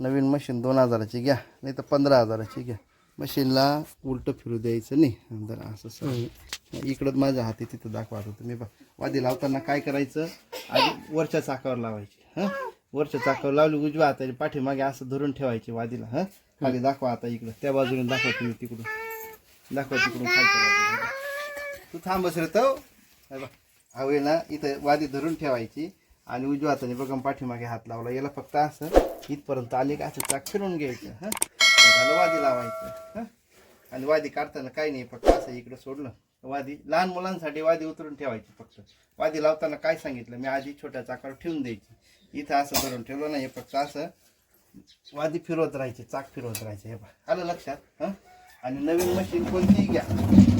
नवीन machine दोन हजाराची घ्या नाही तर पंधरा हजाराची घ्या. मशीनला उलटं फिरू द्यायचं नाही. जर असं सर इकडं माझ्या हाती तिथं दाखवा आता तुम्ही बा वादी लावताना काय करायचं? आधी वरच्या चाकावर लावायची हां? वरच्या चाकावर लावली उजव्या हाताने पाठीमागे असं धरून ठेवायची वादीला हां? खाली दाखवा आता इकडं. त्या बाजूने दाखवा तुम्ही तिकडून. दाखवा तिकडून खालच्या तू थांब बस रे तो. हवे ना इथं वादी धरून ठेवायची. आणि उजव्या हाताने बघा पाठीमागे हात लावला. याला फक्त असं इथपर्यंत आले का असं चाक फिरून घ्यायचं हां? झालं वादी लावायचं हां? आणि वादी काढताना काही नाही फक्त असं इकडं सोडलं. वादी लहान मुलांसाठी वादी उतरून ठेवायची फक्त. वादी लावताना काय सांगितलं? मी आधी छोट्या चाकावर ठेवून द्यायची. इथं असं धरून ठेवलं नाही फक्त असं वादी फिरवत राहायचे चाक फिरवत राहायचे. हे पहा. आलं लक्षात हं? आणि नवीन मशीन कोणतीही घ्या.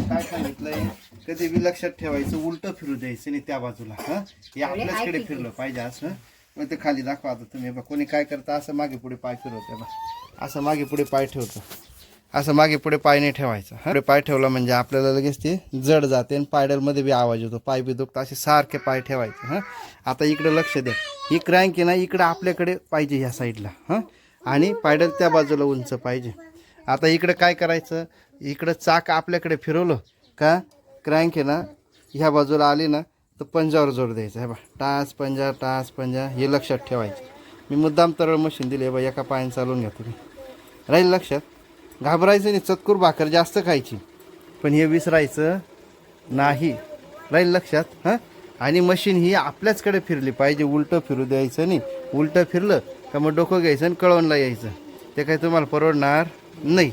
काय सांगितलंय? कधी बी लक्षात ठेवायचं उलटं फिरू द्यायचं नाही त्या बाजूला हं? हे आपल्याचकडे फिरलं पाहिजे असं. मग ते खाली दाखवा आता तुम्ही. बघ कोणी काय करतं असं मागे पुढे पाय फिरवतं बा असं मागे पुढे पाय ठेवतं. असं मागे पुढे पाय नाही ठेवायचा हं? पुढे पाय ठेवला म्हणजे आपल्याला लगेच ते जड जाते आणि पायडलमध्ये बी आवाज येतो. पाय बी दुखतं असे सारखे पाय ठेवायचे हां? आता इकडे लक्ष द्या. ही क्रँक आहे ना इकडं आपल्याकडे पाहिजे ह्या साईडला हां? आणि पायडल त्या बाजूला उंच पाहिजे. आता इकडं काय करायचं? इकडं चाक आपल्याकडे फिरवलं का? क्रँक आहे ना? ह्या बाजूला आली ना तर पंजावर जोर द्यायचा. हे बा टास पंजा टास पंजा हे लक्षात ठेवायचं. मी मुद्दाम तरळ मशीन दिली आहे बा एका पायाने चालवून घ्या तुम्ही राहील लक्षात? घाबरायचं नाही चतकूर भाकर जास्त खायची. पण हे विसरायचं नाही. राहील लक्षात? हां? आणि मशीन ही आपल्याचकडे फिरली पाहिजे उलटं फिरू द्यायचं नाही. उलटं फिरलं का मग डोकं घ्यायचं आणि कळवणला यायचं. ते काही तुम्हाला परवडणार नाही